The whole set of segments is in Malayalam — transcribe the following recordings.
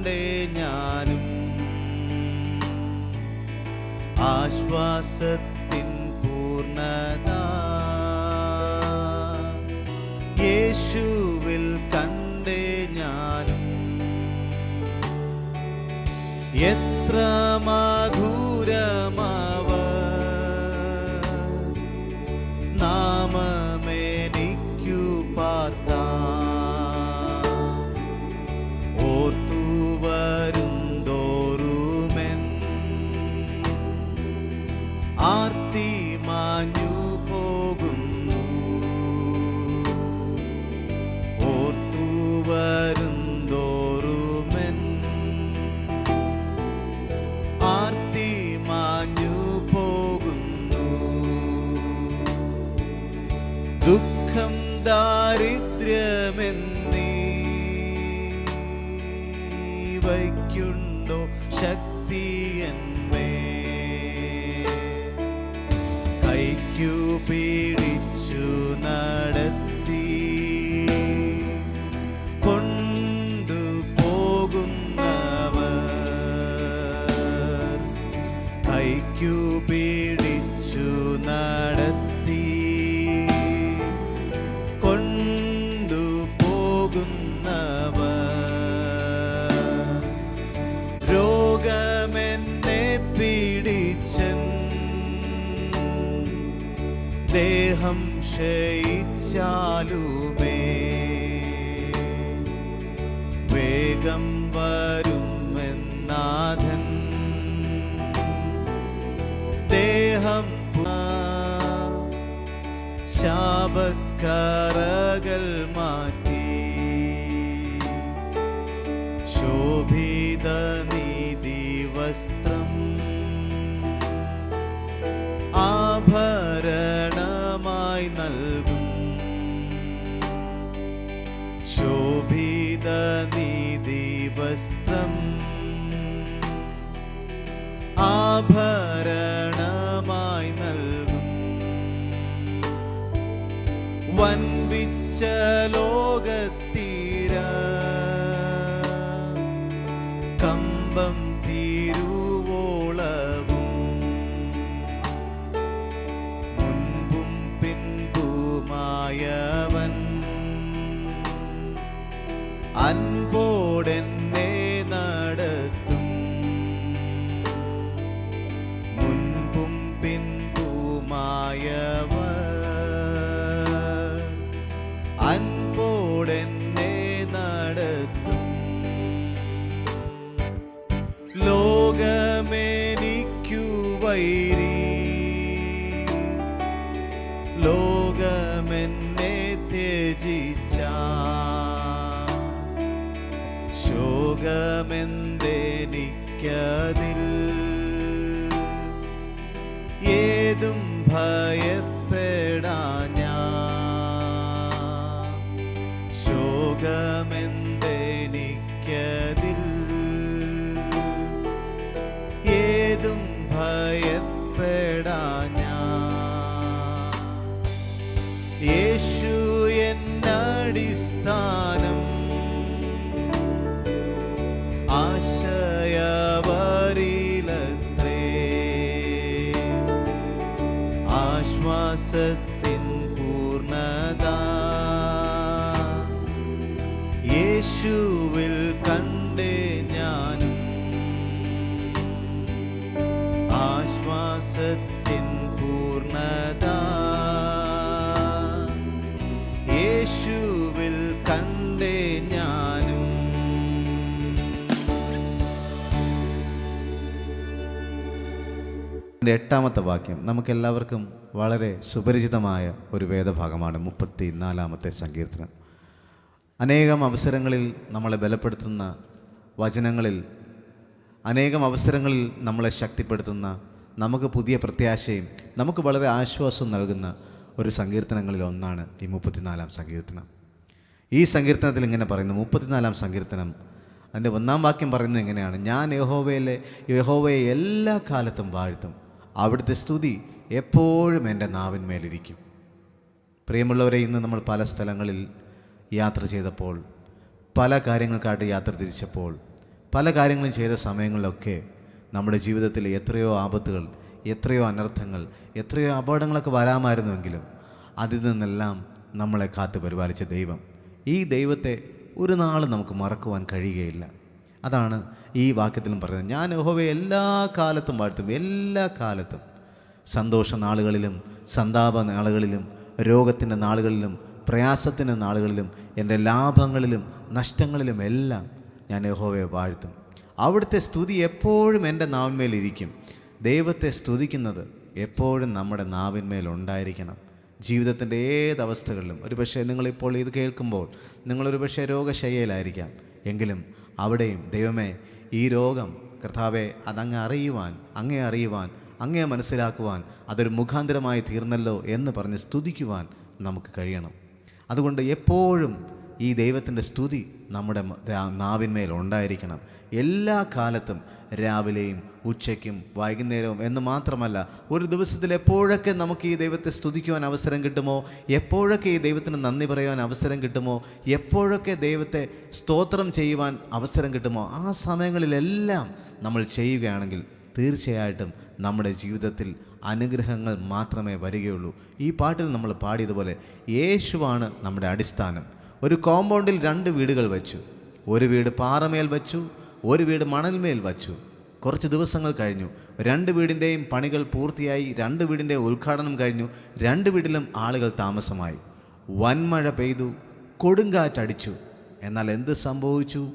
കണ്ടേ ഞാനും. ആശ്വാസത്തിൻ പൂർണത യേശുവിൽ കണ്ടേ ഞാനും. എത്ര മധുരമാവ. നാമമേനിക്കു പാർത്ത ദുഃഖം ദാരിദ്ര്യമെന്നീ വയ്ക്കുണ്ടോ ശക്തി എന്മേ കൈക്കു പീഡിച്ചു നടത്തി കൊണ്ടുപോകുന്നവർ. കൈക്കു പീഡിച്ചു നടത്തി ദേഹം ക്ഷയിച്ചാലുമേ. വേഗം വരുമെന്നാഥൻ. ദേഹം ശാപക്കറകൾ ശോഭിത നീതി ആഭരണമായി അൻപോടെന്നെ നടത്തും. മുൻപും പിൻപുമായവർ നടത്തും. ലോകമേനിക്കു വൈരി യേശുവിൽ കണ്ടേ ഞാനും. ആശ്വാസത്തിൻ പൂർണത യേശുവിൽ കണ്ടേ ഞാനും. എട്ടാമത്തെ വാക്യം നമുക്കെല്ലാവർക്കും വളരെ സുപരിചിതമായ ഒരു വേദഭാഗമാണ് മുപ്പത്തി നാലാമത്തെ സങ്കീർത്തനം. അനേകം അവസരങ്ങളിൽ നമ്മളെ ബലപ്പെടുത്തുന്ന വചനങ്ങളിൽ അനേകം അവസരങ്ങളിൽ നമ്മളെ ശക്തിപ്പെടുത്തുന്ന നമുക്ക് പുതിയ പ്രത്യാശയും നമുക്ക് വളരെ ആശ്വാസവും നൽകുന്ന ഒരു സങ്കീർത്തനങ്ങളിൽ ഒന്നാണ് ഈ മുപ്പത്തിനാലാം സങ്കീർത്തനം. ഈ സങ്കീർത്തനത്തിൽ ഇങ്ങനെ പറയുന്നു മുപ്പത്തിനാലാം സങ്കീർത്തനം. അതിന്റെ ഒന്നാം വാക്യം പറയുന്നത് എങ്ങനെയാണ്? ഞാൻ യഹോവയിലെ യഹോവയെ എല്ലാ കാലത്തും വാഴ്ത്തും. അവിടുത്തെ സ്തുതി എപ്പോഴും എന്റെ നാവിന്മേലിരിക്കും. പ്രിയമുള്ളവരെ ഇന്ന് നമ്മൾ പല സ്ഥലങ്ങളിൽ യാത്ര ചെയ്തപ്പോൾ പല കാര്യങ്ങൾക്കായിട്ട് യാത്ര തിരിച്ചപ്പോൾ പല കാര്യങ്ങളും ചെയ്ത സമയങ്ങളിലൊക്കെ നമ്മുടെ ജീവിതത്തിൽ എത്രയോ ആപത്തുകൾ എത്രയോ അനർത്ഥങ്ങൾ എത്രയോ അപകടങ്ങളൊക്കെ വരാമായിരുന്നുവെങ്കിലും അതിൽ നിന്നെല്ലാം നമ്മളെ കാത്തു പരിപാലിച്ച ദൈവം. ഈ ദൈവത്തെ ഒരു നാളും നമുക്ക് മറക്കുവാൻ കഴിയുകയില്ല. അതാണ് ഈ വാക്യത്തിലും പറയുന്നത്. ഞാൻ യഹോവയെ എല്ലാ കാലത്തും വാഴ്ത്തും എല്ലാ കാലത്തും. സന്തോഷ നാളുകളിലും സന്താപ നാളുകളിലും രോഗത്തിന്റെ നാളുകളിലും പ്രയാസത്തിന്റെ നാളുകളിലും എന്റെ ലാഭങ്ങളിലും നഷ്ടങ്ങളിലും എല്ലാം ഞാൻ യഹോവയെ വാഴ്ത്തും. അവിടുത്തെ സ്തുതി എപ്പോഴും എന്റെ നാവിന്മേലിരിക്കും ദൈവത്തെ സ്തുതിക്കുന്നത് എപ്പോഴും നമ്മുടെ നാവിന്മേൽ ഉണ്ടായിരിക്കണം. ജീവിതത്തിന്റെ ഏതവസ്ഥകളിലും ഒരു പക്ഷേ നിങ്ങളിപ്പോൾ ഇത് കേൾക്കുമ്പോൾ നിങ്ങളൊരു പക്ഷേ രോഗശയ്യയിലായിരിക്കാം. എങ്കിലും അവിടെയും ദൈവമേ ഈ രോഗം കർത്താവെ അതങ്ങ് അറിയുവാൻ അങ്ങേ അറിയുവാൻ അങ്ങേ മനസ്സിലാക്കുവാൻ അതൊരു മുഖാന്തരമായി തീർന്നല്ലോ എന്ന് പറഞ്ഞ് സ്തുതിക്കുവാൻ നമുക്ക് കഴിയണം. അതുകൊണ്ട് എപ്പോഴും ഈ ദൈവത്തിന്റെ സ്തുതി നമ്മുടെ നാവിന്മേൽ ഉണ്ടായിരിക്കണം. എല്ലാ കാലത്തും രാവിലെയും ഉച്ചയ്ക്കും വൈകുന്നേരവും എന്ന് മാത്രമല്ല ഒരു ദിവസത്തിൽ എപ്പോഴൊക്കെ നമുക്ക് ഈ ദൈവത്തെ സ്തുതിക്കുവാൻ അവസരം കിട്ടുമോ? എപ്പോഴൊക്കെ ഈ ദൈവത്തിന് നന്ദി പറയുവാൻ അവസരം കിട്ടുമോ? എപ്പോഴൊക്കെ ദൈവത്തെ സ്തോത്രം ചെയ്യുവാൻ അവസരം കിട്ടുമോ? ആ സമയങ്ങളിലെല്ലാം നമ്മൾ ചെയ്യുകയാണെങ്കിൽ തീർച്ചയായിട്ടും നമ്മുടെ ജീവിതത്തിൽ അനുഗ്രഹങ്ങൾ മാത്രമേ വരികയുള്ളൂ. ഈ പാട്ടിൽ നമ്മൾ പാടിയതുപോലെ യേശുവാണ് നമ്മുടെ അടിസ്ഥാനം. ഒരു കോമ്പൗണ്ടിൽ രണ്ട് വീടുകൾ വച്ചു. ഒരു വീട് പാറമേൽ വച്ചു ഒരു വീട് മണൽമേൽ വച്ചു. കുറച്ച് ദിവസങ്ങൾ കഴിഞ്ഞു. രണ്ട് വീടിന്റെയും പണികൾ പൂർത്തിയായി രണ്ട് വീടിന്റെ ഉദ്ഘാടനം കഴിഞ്ഞു രണ്ട് വീട്ടിലും ആളുകൾ താമസമായി. വൻമഴ പെയ്തു കൊടുങ്കാറ്റടിച്ചു. എന്നാൽ എന്ത് സംഭവിച്ചു?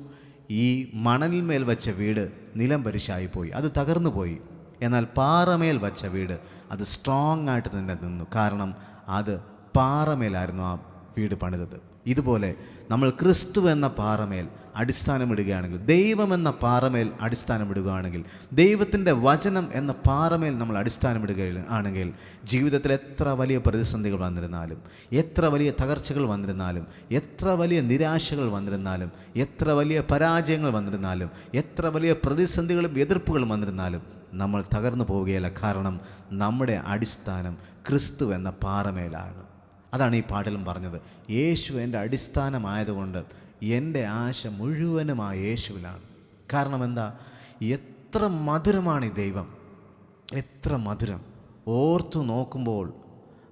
ഈ മണലിന്മേൽ വച്ച വീട് നിലം പരിശായിപ്പോയി. അത് തകർന്നു പോയി. എന്നാൽ പാറമേൽ വച്ച വീട് അത് സ്ട്രോങ് ആയിട്ട് തന്നെ നിന്നു. കാരണം അത് പാറമേലായിരുന്നു ആ വീട് പണിതത്. ഇതുപോലെ നമ്മൾ ക്രിസ്തു എന്ന പാറമേൽ അടിസ്ഥാനമിടുകയാണെങ്കിൽ ദൈവം എന്ന പാറമേൽ അടിസ്ഥാനമിടുകയാണെങ്കിൽ ദൈവത്തിന്റെ വചനം എന്ന പാറമേൽ നമ്മൾ അടിസ്ഥാനമിടുക ആണെങ്കിൽ ജീവിതത്തിൽ എത്ര വലിയ പ്രതിസന്ധികൾ വന്നിരുന്നാലും എത്ര വലിയ തകർച്ചകൾ വന്നിരുന്നാലും എത്ര വലിയ നിരാശകൾ വന്നിരുന്നാലും എത്ര വലിയ പരാജയങ്ങൾ വന്നിരുന്നാലും എത്ര വലിയ പ്രതിസന്ധികളും എതിർപ്പുകളും വന്നിരുന്നാലും നമ്മൾ തകർന്നു പോവുകയില്ല. കാരണം നമ്മുടെ അടിസ്ഥാനം ക്രിസ്തു എന്ന പാറമേലാണ്. അതാണ് ഈ പാട്ടിലും പറഞ്ഞത്. യേശു എന്റെ അടിസ്ഥാനമായതുകൊണ്ട് എന്റെ ആശ മുഴുവനും ആ യേശുവിലാണ്. കാരണം എന്താ? എത്ര മധുരമാണ് ഈ ദൈവം. എത്ര മധുരം. ഓർത്തു നോക്കുമ്പോൾ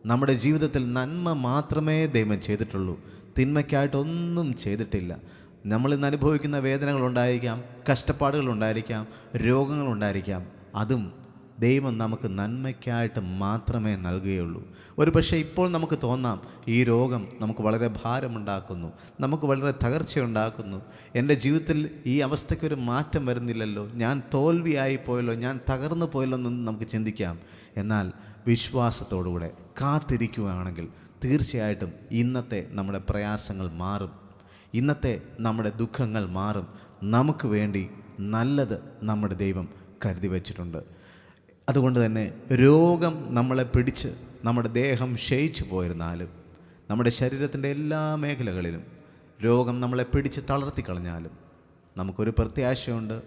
നമ്മുടെ ജീവിതത്തിൽ നന്മ മാത്രമേ ദൈവം ചെയ്തിട്ടുള്ളൂ. തിന്മയ്ക്കായിട്ടൊന്നും ചെയ്തിട്ടില്ല. നമ്മൾ ഇന്ന് അനുഭവിക്കുന്ന വേദനകളുണ്ടായിരിക്കാം കഷ്ടപ്പാടുകളുണ്ടായിരിക്കാം രോഗങ്ങളുണ്ടായിരിക്കാം. അതും ദൈവം നമുക്ക് നന്മയ്ക്കായിട്ട് മാത്രമേ നൽകുകയുള്ളൂ. ഒരു പക്ഷേ ഇപ്പോൾ നമുക്ക് തോന്നാം ഈ രോഗം നമുക്ക് വളരെ ഭാരമുണ്ടാക്കുന്നു നമുക്ക് വളരെ തകർച്ചയുണ്ടാക്കുന്നു. എന്റെ ജീവിതത്തിൽ ഈ അവസ്ഥയ്ക്കൊരു മാറ്റം വരുന്നില്ലല്ലോ. ഞാൻ തോൽവിയായി പോയല്ലോ ഞാൻ തകർന്നു പോയല്ലോ എന്ന് നമുക്ക് ചിന്തിക്കാം. എന്നാൽ വിശ്വാസത്തോടുകൂടെ കാത്തിരിക്കുകയാണെങ്കിൽ തീർച്ചയായിട്ടും ഇന്നത്തെ നമ്മുടെ പ്രയാസങ്ങൾ മാറും. ഇന്നത്തെ നമ്മുടെ ദുഃഖങ്ങൾ മാറും. നമുക്ക് വേണ്ടി നല്ലത് നമ്മുടെ ദൈവം കരുതി വച്ചിട്ടുണ്ട്. അതുകൊണ്ട് തന്നെ രോഗം നമ്മളെ പിടിച്ച് നമ്മുടെ ദേഹം ക്ഷയിച്ചു പോയിരുന്നാലും നമ്മുടെ ശരീരത്തിന്റെ എല്ലാ മേഖലകളിലും രോഗം നമ്മളെ പിടിച്ച് തളർത്തി കളഞ്ഞാലും നമുക്കൊരു പ്രത്യാശയുണ്ട്.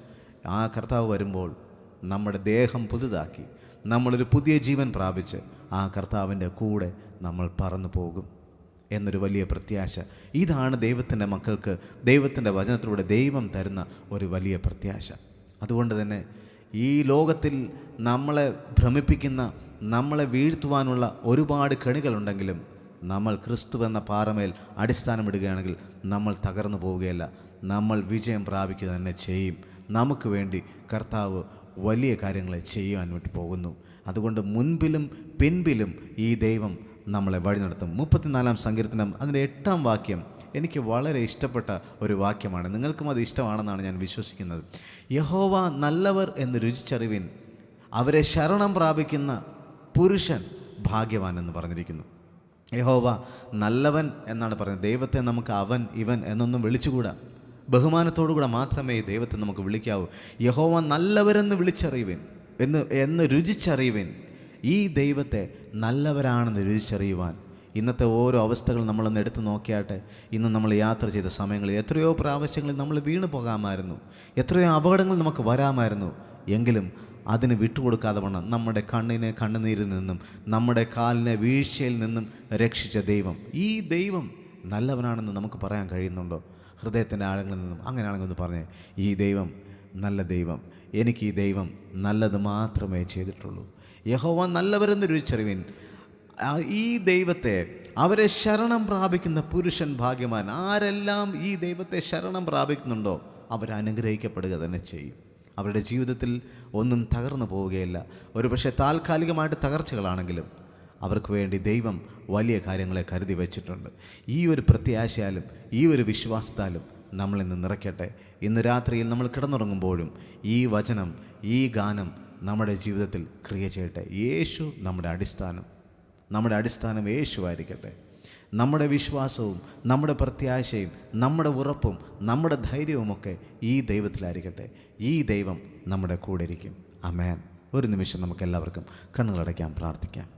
ആ കർത്താവ് വരുമ്പോൾ നമ്മുടെ ദേഹം പുതുതാക്കി നമ്മളൊരു പുതിയ ജീവൻ പ്രാപിച്ച് ആ കർത്താവിന്റെ കൂടെ നമ്മൾ പറന്നു പോകും എന്നൊരു വലിയ പ്രത്യാശ. ഇതാണ് ദൈവത്തിന്റെ മക്കൾക്ക് ദൈവത്തിന്റെ വചനത്തിലൂടെ ദൈവം തരുന്ന ഒരു വലിയ പ്രത്യാശ. അതുകൊണ്ട് തന്നെ ഈ ലോകത്തിൽ നമ്മളെ ഭ്രമിപ്പിക്കുന്ന നമ്മളെ വീഴ്ത്തുവാനുള്ള ഒരുപാട് കെണികളുണ്ടെങ്കിലും നമ്മൾ ക്രിസ്തു എന്ന പാറമേൽ അടിസ്ഥാനമിടുകയാണെങ്കിൽ നമ്മൾ തകർന്നു പോവുകയല്ല. നമ്മൾ വിജയം പ്രാപിക്കുക തന്നെ ചെയ്യും. നമുക്ക് വേണ്ടി കർത്താവ് വലിയ കാര്യങ്ങളെ ചെയ്യുവാൻ വേണ്ടി പോകുന്നു. അതുകൊണ്ട് മുൻപിലും പിൻപിലും ഈ ദൈവം നമ്മളെ വഴി നടത്തും. മുപ്പത്തിനാലാം സങ്കീർത്തനം അതിന്റെ എട്ടാം വാക്യം എനിക്ക് വളരെ ഇഷ്ടപ്പെട്ട ഒരു വാക്യമാണ്. നിങ്ങൾക്കും അത് ഇഷ്ടമാണെന്നാണ് ഞാൻ വിശ്വസിക്കുന്നത്. യഹോവ നല്ലവർ എന്ന് രുചിച്ചറിവിൻ അവരെ ശരണം പ്രാപിക്കുന്ന പുരുഷൻ ഭാഗ്യവാൻ എന്ന് പറഞ്ഞിരിക്കുന്നു. യഹോവ നല്ലവൻ എന്നാണ് പറയുന്നത് ദൈവത്തെ നമുക്ക് അവൻ ഇവൻ എന്നൊന്നും വിളിച്ചുകൂടാ. ബഹുമാനത്തോടുകൂടെ മാത്രമേ ദൈവത്തെ നമുക്ക് വിളിക്കാവൂ. യഹോവ നല്ലവരെന്ന് വിളിച്ചറിയുവിൻ എന്ന് എന്ന് രുചിച്ചറിയുവിൻ ഈ ദൈവത്തെ നല്ലവരാണെന്ന് രുചിച്ചറിയുവാൻ ഇന്നത്തെ ഓരോ അവസ്ഥകൾ നമ്മളൊന്ന് എടുത്തു നോക്കിയാട്ടെ ഇന്ന് നമ്മൾ യാത്ര ചെയ്ത സമയങ്ങളിൽ എത്രയോ പ്രാവശ്യങ്ങളിൽ നമ്മൾ വീണു പോകാമായിരുന്നു എത്രയോ അപകടങ്ങൾ നമുക്ക് വരാമായിരുന്നു. എങ്കിലും അതിന് വിട്ടുകൊടുക്കാതെ വണ്ണം നമ്മുടെ കണ്ണിനെ കണ്ണുനീരിൽ നിന്നും നമ്മുടെ കാലിനെ വീഴ്ചയിൽ നിന്നും രക്ഷിച്ച ദൈവം. ഈ ദൈവം നല്ലവനാണെന്ന് നമുക്ക് പറയാൻ കഴിയുന്നുണ്ടോ? ഹൃദയത്തിന്റെ ആഴങ്ങളിൽ നിന്നും അങ്ങനെയാണെങ്കിൽ ഒന്ന് പറഞ്ഞേ ഈ ദൈവം നല്ല ദൈവം. എനിക്ക് ഈ ദൈവം നല്ലത് മാത്രമേ ചെയ്തിട്ടുള്ളൂ. യഹോവ നല്ലവരെന്ന് രുചിച്ചറിവിൻ ഈ ദൈവത്തെ അവരെ ശരണം പ്രാപിക്കുന്ന പുരുഷൻ ഭാഗ്യവാൻ ആരെല്ലാം ഈ ദൈവത്തെ ശരണം പ്രാപിക്കുന്നുണ്ടോ അവരനുഗ്രഹിക്കപ്പെടുക തന്നെ ചെയ്യും. അവരുടെ ജീവിതത്തിൽ ഒന്നും തകർന്നു പോവുകയില്ല. ഒരുപക്ഷെ താൽക്കാലികമായിട്ട് തകർച്ചകളാണെങ്കിലും അവർക്ക് വേണ്ടി ദൈവം വലിയ കാര്യങ്ങളെ കരുതി വച്ചിട്ടുണ്ട്. ഈ ഒരു പ്രത്യാശയാലും ഈ ഒരു വിശ്വാസത്താലും നമ്മളിന്ന് നിറയ്ക്കട്ടെ. ഇന്ന് രാത്രിയിൽ നമ്മൾ കിടന്നുറങ്ങുമ്പോഴും ഈ വചനം ഈ ഗാനം നമ്മുടെ ജീവിതത്തിൽ ക്രിയ ചെയ്യട്ടെ. യേശു നമ്മുടെ അടിസ്ഥാനം. നമ്മുടെ അടിസ്ഥാനം യേശുവായിരിക്കട്ടെ. നമ്മുടെ വിശ്വാസവും നമ്മുടെ പ്രത്യാശയും നമ്മുടെ ഉറപ്പും നമ്മുടെ ധൈര്യവുമൊക്കെ ഈ ദൈവത്തിലായിരിക്കട്ടെ. ഈ ദൈവം നമ്മുടെ കൂടെ ഇരിക്കും അമേൻ ഒരു നിമിഷം നമുക്ക് എല്ലാവർക്കും കണ്ണുകളടയ്ക്കാം പ്രാർത്ഥിക്കാം.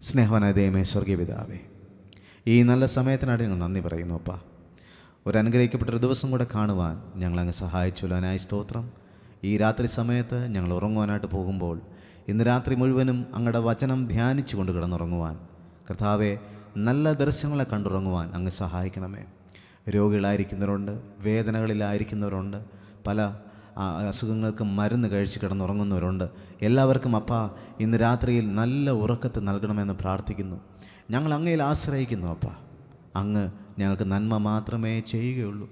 സ്നേഹവനായ ദൈവമേ സ്വർഗീയ പിതാവേ ഈ നല്ല സമയത്തിനായിട്ട് ഞങ്ങൾ നന്ദി പറയുന്നു അപ്പാ. ഒരു അനുഗ്രഹിക്കപ്പെട്ട ഒരു ദിവസം കൂടെ കാണുവാൻ ഞങ്ങളങ്ങ് സഹായിച്ചുള്ളവനായി സ്തോത്രം. ഈ രാത്രി സമയത്ത് ഞങ്ങൾ ഉറങ്ങുവാനായിട്ട് പോകുമ്പോൾ ഇന്ന് രാത്രി മുഴുവനും അങ്ങയുടെ വചനം ധ്യാനിച്ചു കൊണ്ട് കിടന്നുറങ്ങുവാൻ. കർത്താവെ നല്ല ദർശനങ്ങളെ കണ്ടുറങ്ങുവാൻ അങ്ങ് സഹായിക്കണമേ. രോഗികളായിരിക്കുന്നവരുണ്ട് വേദനകളിലായിരിക്കുന്നവരുണ്ട് പല അസുഖങ്ങൾക്ക് മരുന്ന് കഴിച്ച് കിടന്നുറങ്ങുന്നവരുണ്ട്. എല്ലാവർക്കും അപ്പ ഇന്ന് രാത്രിയിൽ നല്ല ഉറക്കത്ത് നൽകണമെന്ന് പ്രാർത്ഥിക്കുന്നു. ഞങ്ങൾ അങ്ങയിൽ ആശ്രയിക്കുന്നു അപ്പ. അങ്ങ് ഞങ്ങൾക്ക് നന്മ മാത്രമേ ചെയ്യുകയുള്ളൂ.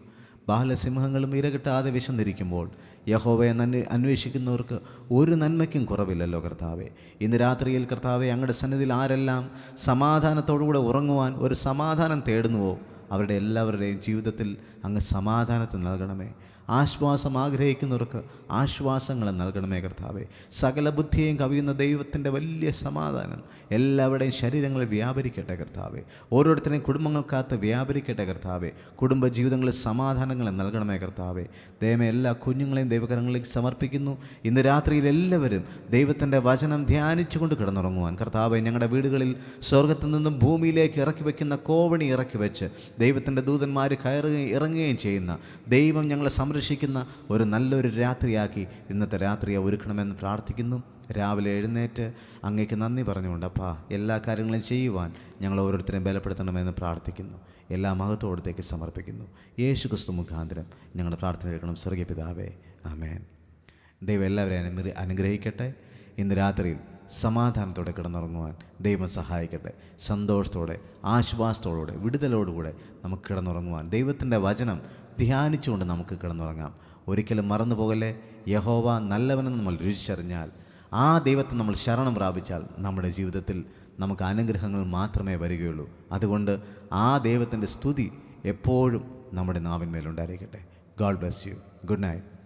ബാലസിംഹങ്ങളും ഇരകിട്ടാതെ വിശന്നിരിക്കുമ്പോൾ യഹോവയെ നന്ദി അന്വേഷിക്കുന്നവർക്ക് ഒരു നന്മയ്ക്കും കുറവില്ലല്ലോ കർത്താവെ. ഇന്ന് രാത്രിയിൽ കർത്താവെ അങ്ങയുടെ സന്നിധിയിൽ ആരെല്ലാം സമാധാനത്തോടുകൂടെ ഉറങ്ങുവാൻ ഒരു സമാധാനം തേടുന്നുവോ അവരുടെ എല്ലാവരുടെയും ജീവിതത്തിൽ അങ്ങ് സമാധാനത്തെ നൽകണമേ. ആശ്വാസം ആഗ്രഹിക്കുന്നവർക്ക് ആശ്വാസങ്ങൾ നൽകണമേ കർത്താവെ. സകല ബുദ്ധിയെയും കവിയുന്ന ദൈവത്തിന്റെ വലിയ സമാധാനം എല്ലാവരുടെയും ശരീരങ്ങളിൽ വ്യാപരിക്കട്ടെ കർത്താവെ. ഓരോരുത്തരെയും കുടുംബങ്ങൾക്കകത്ത് വ്യാപരിക്കട്ടെ കർത്താവെ. കുടുംബ ജീവിതങ്ങളിൽ സമാധാനങ്ങൾ നൽകണമേ കർത്താവെ. ദൈവം എല്ലാ കുഞ്ഞുങ്ങളെയും ദൈവകരങ്ങളിലേക്ക് സമർപ്പിക്കുന്നു. ഇന്ന് രാത്രിയിൽ എല്ലാവരും ദൈവത്തിന്റെ വചനം ധ്യാനിച്ചുകൊണ്ട് കിടന്നുറങ്ങുവാൻ. കർത്താവെ ഞങ്ങളുടെ വീടുകളിൽ സ്വർഗത്തിൽ നിന്നും ഭൂമിയിലേക്ക് ഇറക്കി വയ്ക്കുന്ന കോവണി ഇറക്കി വെച്ച് ദൈവത്തിന്റെ ദൂതന്മാർ കയറുകയും ഇറങ്ങുകയും ചെയ്യുന്ന ദൈവം ഞങ്ങളെ സംരക്ഷിക്കുന്ന ഒരു നല്ലൊരു രാത്രിയാക്കി ഇന്നത്തെ രാത്രിയെ ഒരുക്കണമെന്ന് പ്രാർത്ഥിക്കുന്നു. രാവിലെ എഴുന്നേറ്റ് അങ്ങേക്ക് നന്ദി പറഞ്ഞുകൊണ്ട് അപ്പാ എല്ലാ കാര്യങ്ങളും ചെയ്യുവാൻ ഞങ്ങൾ ഓരോരുത്തരെയും ബലപ്പെടുത്തണമെന്ന് പ്രാർത്ഥിക്കുന്നു. എല്ലാ മഹത്വത്തോടത്തേക്ക് സമർപ്പിക്കുന്നു. യേശു ക്രിസ്തു മുഖാന്തരം ഞങ്ങളുടെ പ്രാർത്ഥന എടുക്കണം സ്വർഗീയ പിതാവേ ആമേൻ. ദൈവം എല്ലാവരെയും അനുഗ്രഹിക്കട്ടെ. ഇന്ന് രാത്രിയിൽ സമാധാനത്തോടെ കിടന്നുറങ്ങുവാൻ ദൈവം സഹായിക്കട്ടെ. സന്തോഷത്തോടെ ആശ്വാസത്തോടുകൂടെ വിടുതലോടുകൂടെ നമുക്ക് കിടന്നുറങ്ങുവാൻ ദൈവത്തിന്റെ വചനം ധ്യാനിച്ചുകൊണ്ട് നമുക്ക് കിടന്നുറങ്ങാം. ഒരിക്കലും മറന്നു പോകല്ലേ? യഹോവ നല്ലവനെന്ന് നമ്മൾ രുചിച്ചറിഞ്ഞാൽ ആ ദൈവത്തെ നമ്മൾ ശരണം പ്രാപിച്ചാൽ നമ്മുടെ ജീവിതത്തിൽ നമുക്ക് അനുഗ്രഹങ്ങൾ മാത്രമേ വരികയുള്ളൂ. അതുകൊണ്ട് ആ ദൈവത്തിന്റെ സ്തുതി എപ്പോഴും നമ്മുടെ നാവിന്മേലുണ്ടായിരിക്കട്ടെ God bless you. Good night.